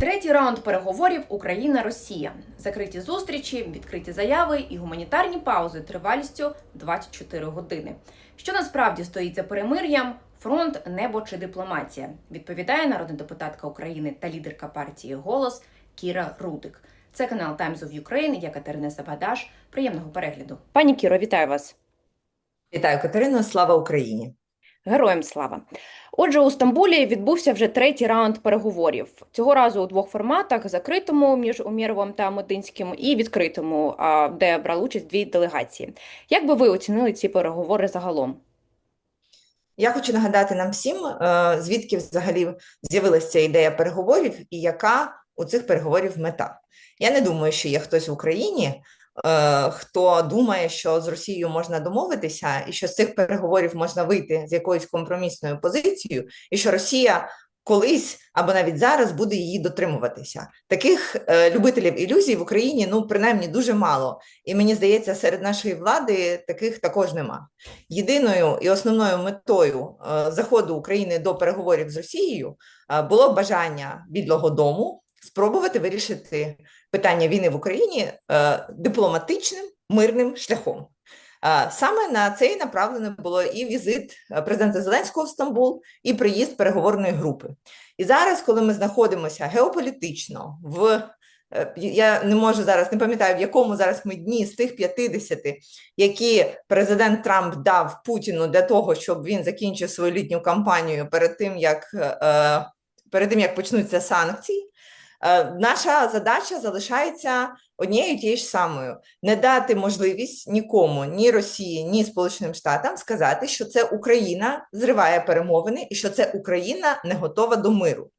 Третій раунд переговорів Україна-Росія. Закриті зустрічі, відкриті заяви і гуманітарні паузи тривалістю 24 години. Що насправді стоїть за перемир'ям? Фронт, небо чи дипломатія? Відповідає народна депутатка України та лідерка партії Голос Кіра Рудик. Це канал Times of Ukraine, я Катерина Сабадаш. Приємного перегляду. Пані Кіро, вітаю вас. Вітаю, Катерино, слава Україні! Героям слава. Отже, у Стамбулі відбувся вже третій раунд переговорів. Цього разу у двох форматах: закритому між Умєровим та Мединським і відкритому, де брали участь дві делегації. Як би ви оцінили ці переговори загалом? Я хочу нагадати нам всім, е, звідки взагалі з'явилася ідея переговорів і яка у цих переговорів мета. Я не думаю, що є хтось в Україні, хто думає, що з Росією можна домовитися, і що з цих переговорів можна вийти з якоюсь компромісною позицією, і що Росія колись або навіть зараз буде її дотримуватися. Таких е, любителів ілюзій в Україні ну принаймні дуже мало. І мені здається, серед нашої влади таких також нема. Єдиною і основною метою е, заходу України до переговорів з Росією е, було бажання Білого Дому спробувати вирішити питання війни в Україні е, дипломатичним мирним шляхом. Е, Саме на це і направлено було і візит е, президента Зеленського в Стамбул, і приїзд переговорної групи. І зараз, коли ми знаходимося геополітично в я не можу зараз, не пам'ятаю, в якому зараз ми дні з тих 50, які президент Трамп дав Путіну для того, щоб він закінчив свою літню кампанію перед тим, як перед тим, як почнуться санкції. Е, Наша задача залишається однією тією ж самою: не дати можливість нікому, ні Росії, ні Сполученим Штатам сказати, що це Україна зриває перемовини і що це Україна не готова до миру.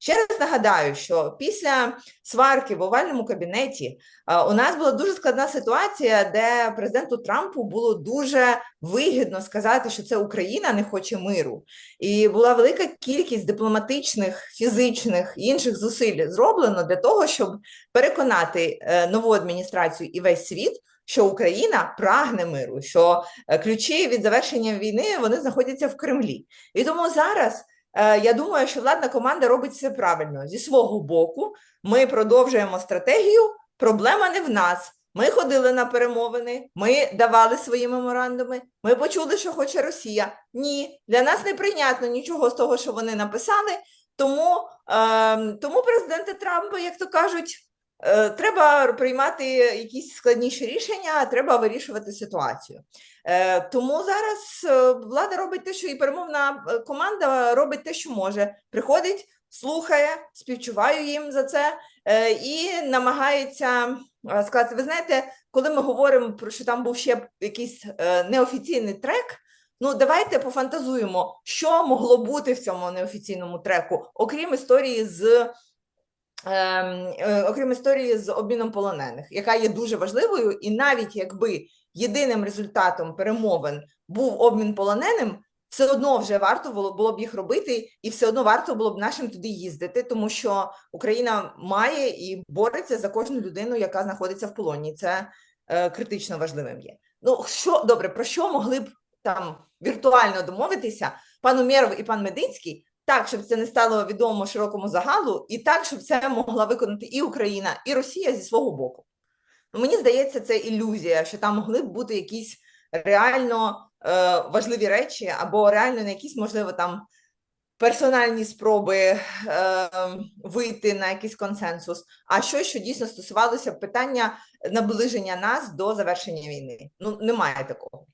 Ще раз нагадаю, що після сварки в овальному кабінеті е, у нас була дуже складна ситуація, де президенту Трампу було дуже вигідно сказати, що це Україна не хоче миру, і була велика кількість дипломатичних, фізичних і інших зусиль зроблено для того, щоб переконати е, нову адміністрацію і весь світ. Що Україна прагне миру, що е, ключі від завершення війни вони знаходяться в Кремлі, і тому зараз Я думаю, що владна команда робить все правильно. Зі свого боку, ми продовжуємо стратегію. Проблема не в нас. Ми ходили на перемовини, ми давали свої меморандуми. Ми почули, що хоче Росія. Ні, для нас не прийнятно нічого з того, що вони написали. Тому, е, тому президента Трампа, як то кажуть, е, треба приймати якісь складніші рішення, треба вирішувати ситуацію. Е, Тому зараз е, влада робить те, що і перемовна е, команда робить те, що може. Приходить, слухає, співчуваю їм за це е, і намагається е, сказати: ви знаєте, коли ми говоримо про що там був ще якийсь е, неофіційний трек. Ну, давайте пофантазуємо, що могло бути в цьому неофіційному треку, окрім історії з е, окрім історії з обміном полонених, яка є дуже важливою, і навіть якби єдиним результатом перемовин був обмін полоненим, все одно вже варто було, було б їх робити, і все одно варто було б нашим туди їздити, тому що Україна має і бореться за кожну людину, яка знаходиться в полоні. Це е, критично важливим є. Ну що добре, про що могли б там віртуально домовитися пан Умєров і пан Мединський? Так, щоб це не стало відомо широкому загалу, і так, щоб це могла виконати і Україна, і Росія зі свого боку. Ну, мені здається, це ілюзія, що там могли б бути якісь реально е, важливі речі, або реально на якісь, можливо, там персональні спроби е, вийти на якийсь консенсус, а щось, що дійсно стосувалося питання наближення нас до завершення війни. Ну, немає такого.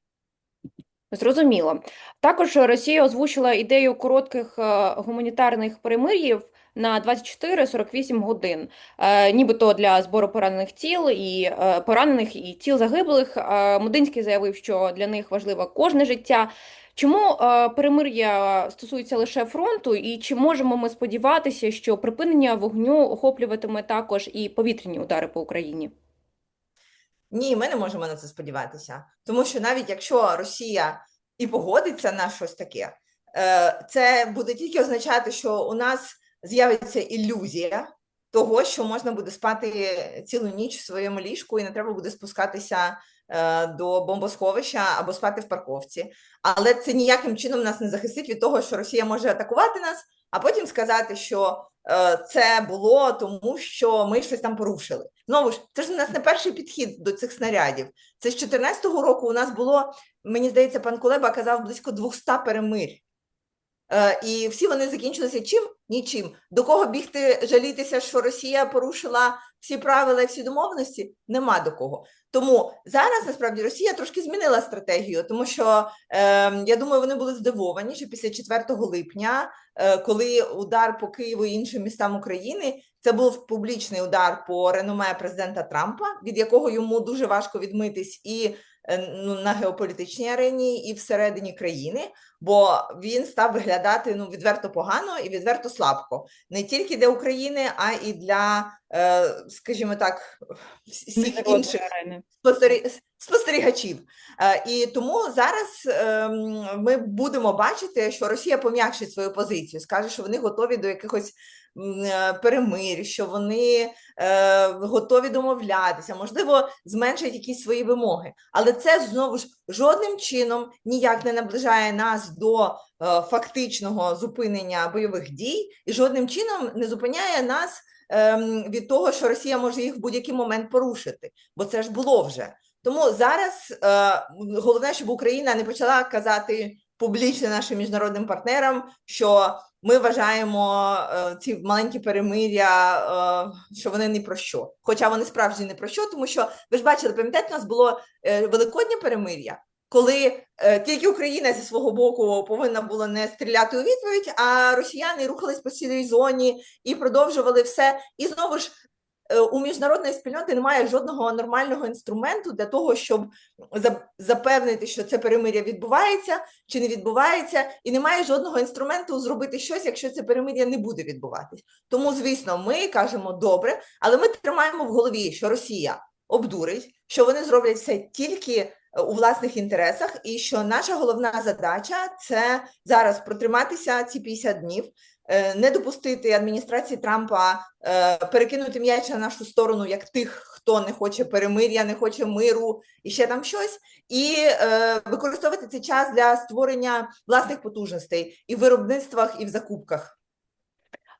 Зрозуміло. Також Росія озвучила ідею коротких е, гуманітарних перемир'їв на 24-48 годин, е, нібито для збору поранених тіл і е, поранених і тіл загиблих. Мединський заявив, що для них важливо кожне життя. Чому перемир'я стосується лише фронту, і чи можемо ми сподіватися, що припинення вогню охоплюватиме також і повітряні удари по Україні? Ні, ми не можемо на це сподіватися, тому що навіть якщо Росія і погодиться на щось таке, е, це буде тільки означати, що у нас з'явиться ілюзія того, що можна буде спати цілу ніч в своєму ліжку, і не треба буде спускатися е, до бомбосховища або спати в парковці. Але це ніяким чином нас не захистить від того, що Росія може атакувати нас, а потім сказати, що е, це було тому, що ми щось там порушили. Знову ж, це ж у нас не перший підхід до цих снарядів. Це з 2014 року у нас було, мені здається, пан Кулеба казав близько 200 перемирь. Е, І всі вони закінчилися чим? Нічим. До кого бігти, жалітися, що Росія порушила всі правила і всі домовленості? Нема до кого. Тому зараз насправді Росія трошки змінила стратегію, тому що е, я думаю, вони були здивовані, що після 4 липня, е, коли удар по Києву і іншим містам України, це був публічний удар по реноме президента Трампа, від якого йому дуже важко відмитись і е, ну, на геополітичній арені, і всередині країни бо він став виглядати ну відверто погано і відверто слабко не тільки для України, а і для, е, скажімо так, всіх інших спостерігачів. Е, І тому зараз ем, ми будемо бачити, що Росія пом'якшить свою позицію, скаже, що вони готові до якихось е, що вони е, готові домовлятися, можливо, зменшать якісь свої вимоги. Але це знову ж жодним чином ніяк не наближає нас до е, фактичного зупинення бойових дій, і жодним чином не зупиняє нас ем, від того, що Росія може їх в будь-який момент порушити, бо це ж було вже. Тому зараз е, головне, щоб Україна не почала казати публічно нашим міжнародним партнерам, що ми вважаємо е, ці маленькі перемиря, що вони ні про що. Хоча вони справді не про що, тому що ви ж бачили, пам'ятаєте, у нас було великоднє перемир'я, коли е, тільки Україна зі свого боку повинна була не стріляти у відповідь, а росіяни рухались по цілій зоні і продовжували все. І знову ж е, у міжнародної спільноти немає жодного нормального інструменту для того, щоб запевнити, що це перемир'я відбувається чи не відбувається, і немає жодного інструменту зробити щось, якщо це перемир'я не буде відбуватись. Тому, звісно, ми кажемо добре, але ми тримаємо в голові, що Росія обдурить, що вони зроблять все тільки у власних інтересах, і що наша головна задача це зараз протриматися ці 50 днів, е, не допустити адміністрації Трампа е, перекинути м'яч на нашу сторону, як тих, хто не хоче перемир'я, не хоче миру і ще там щось, і е, використовувати цей час для створення власних потужностей і в виробництвах, і в закупках.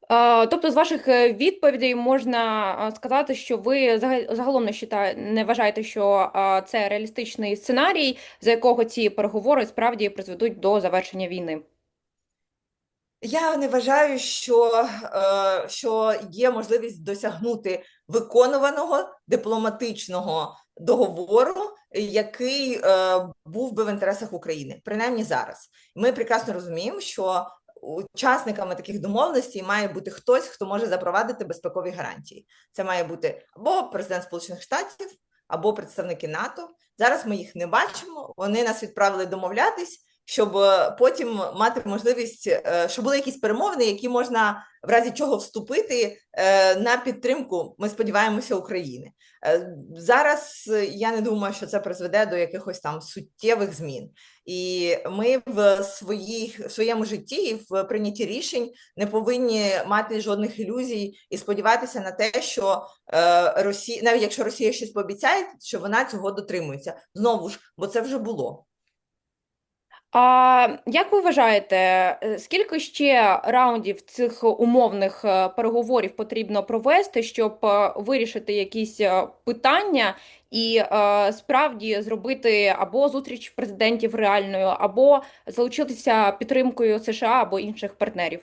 А, Тобто, з ваших е, відповідей можна сказати, що ви загалом не счита- не вважаєте, що це реалістичний сценарій, за якого ці переговори справді призведуть до завершення війни. Я не вважаю, що, е, що є можливість досягнути виконуваного дипломатичного договору, який е, був би в інтересах України, принаймні зараз. Ми прекрасно розуміємо, що учасниками таких домовленостей має бути хтось, хто може запровадити безпекові гарантії. Це має бути або президент Сполучених Штатів, або представники НАТО. Зараз ми їх не бачимо. Вони нас відправили домовлятись щоб е, потім мати можливість, е, щоб були якісь перемовини, які можна в разі чого вступити е, на підтримку. Ми сподіваємося України. Зараз я не думаю, що це призведе до якихось там суттєвих змін, і ми в своїх в своєму житті і в прийнятті рішень не повинні мати жодних ілюзій і сподіватися на те, що Росія, навіть якщо Росія щось пообіцяє, що вона цього дотримується знову ж, бо це вже було. А як ви вважаєте, е, скільки ще раундів цих умовних е, переговорів потрібно провести, щоб е, вирішити якісь питання і справді зробити або зустріч президентів реальною, або залучитися підтримкою США або інших партнерів?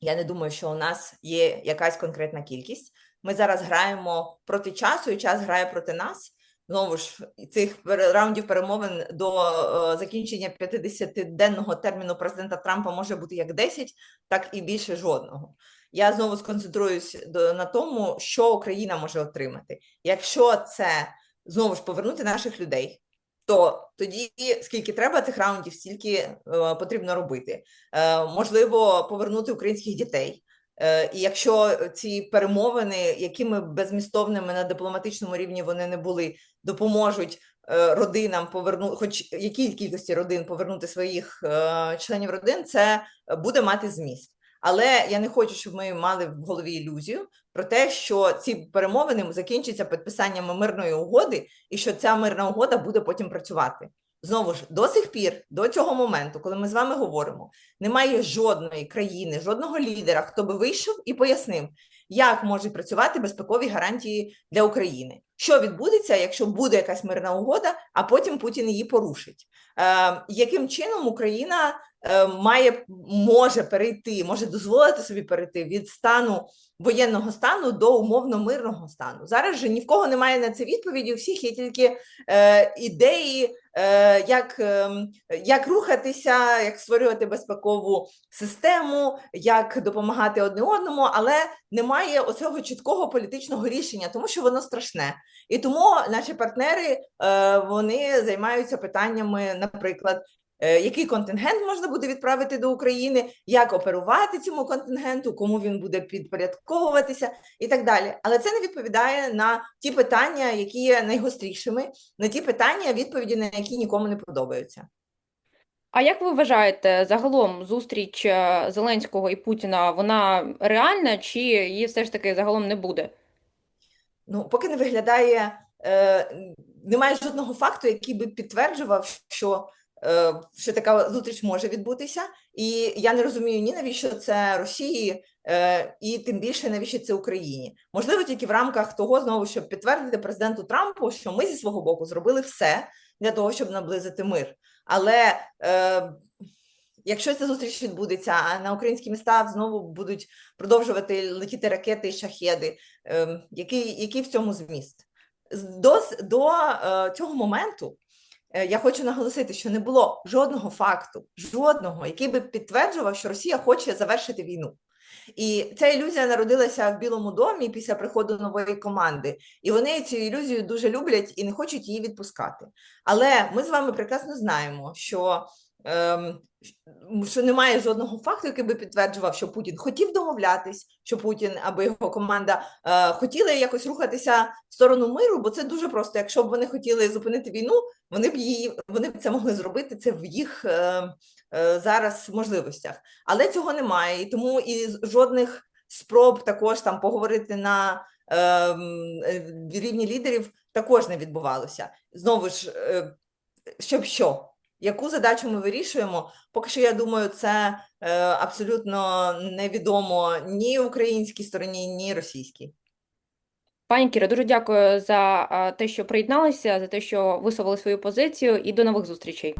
Я не думаю, що у нас є якась конкретна кількість. Ми зараз граємо проти часу, і час грає проти нас. Знову ж цих раундів перемовин до е, закінчення 50-денного терміну президента Трампа може бути як 10, так і більше жодного. Я знову сконцентруюсь на тому, що Україна може отримати. Якщо це знову ж повернути наших людей, то тоді скільки треба цих раундів, стільки е, потрібно робити. Е, можливо, повернути українських дітей. Е, І якщо ці перемовини, якими безмістовними на дипломатичному рівні вони не були, допоможуть е, родинам повернути, хоч якій кількості родин повернути своїх е, членів родин, це буде мати зміст. Але я не хочу, щоб ми мали в голові ілюзію про те, що ці перемовини закінчаться підписанням мирної угоди, і що ця мирна угода буде потім працювати. Знову ж до сих пір, до цього моменту, коли ми з вами говоримо, немає жодної країни, жодного лідера, хто би вийшов і пояснив, як можуть працювати безпекові гарантії для України. Що відбудеться, якщо буде якась мирна угода, а потім Путін її порушить? Е, яким чином Україна е, має може перейти, може дозволити собі перейти від стану воєнного стану до умовно мирного стану? Зараз же ні в кого немає на це відповіді. У всіх є тільки е, ідеї, як, е, як рухатися, як створювати безпекову систему, як допомагати одне одному, але немає оцього чіткого політичного рішення, тому що воно страшне. І тому наші партнери е, вони займаються питаннями, наприклад, е, який контингент можна буде відправити до України, як оперувати цьому контингенту, кому він буде підпорядковуватися і так далі. Але це не відповідає на ті питання, які є найгострішими, на ті питання, відповіді на які нікому не подобаються. А як ви вважаєте, загалом зустріч е, Зеленського і Путіна, вона реальна, чи її все ж таки загалом не буде? Ну, поки не виглядає, е, немає жодного факту, який би підтверджував, що, е, що така зустріч може відбутися. І я не розумію ні навіщо це Росії, е, і тим більше навіщо це Україні. Можливо, тільки в рамках того, знову щоб підтвердити президенту Трампу, що ми зі свого боку зробили все для того, щоб наблизити мир. Але е, якщо ця зустріч відбудеться, а на українські міста знову будуть продовжувати летіти ракети і шахеди, ем, який, який в цьому зміст? До, до е, цього моменту е, я хочу наголосити, що не було жодного факту, жодного, який би підтверджував, що Росія хоче завершити війну. І ця ілюзія народилася в Білому домі після приходу нової команди, і вони цю ілюзію дуже люблять і не хочуть її відпускати. Але ми з вами прекрасно знаємо, що, що немає жодного факту, який би підтверджував, що Путін хотів домовлятись, що Путін або його команда е, хотіли якось рухатися в сторону миру, бо це дуже просто. Якщо б вони хотіли зупинити війну, вони б її вони б це могли зробити. Це в їх е, е, зараз можливостях. Але цього немає, і тому і жодних спроб також там поговорити на ем, рівні лідерів також не відбувалося. Знову ж, щоб що? Яку задачу ми вирішуємо? Поки що, я думаю, це е, абсолютно невідомо ні українській стороні, ні російській. Пані Кіра, дуже дякую за те, що приєдналися, за те, що висловили свою позицію, і до нових зустрічей.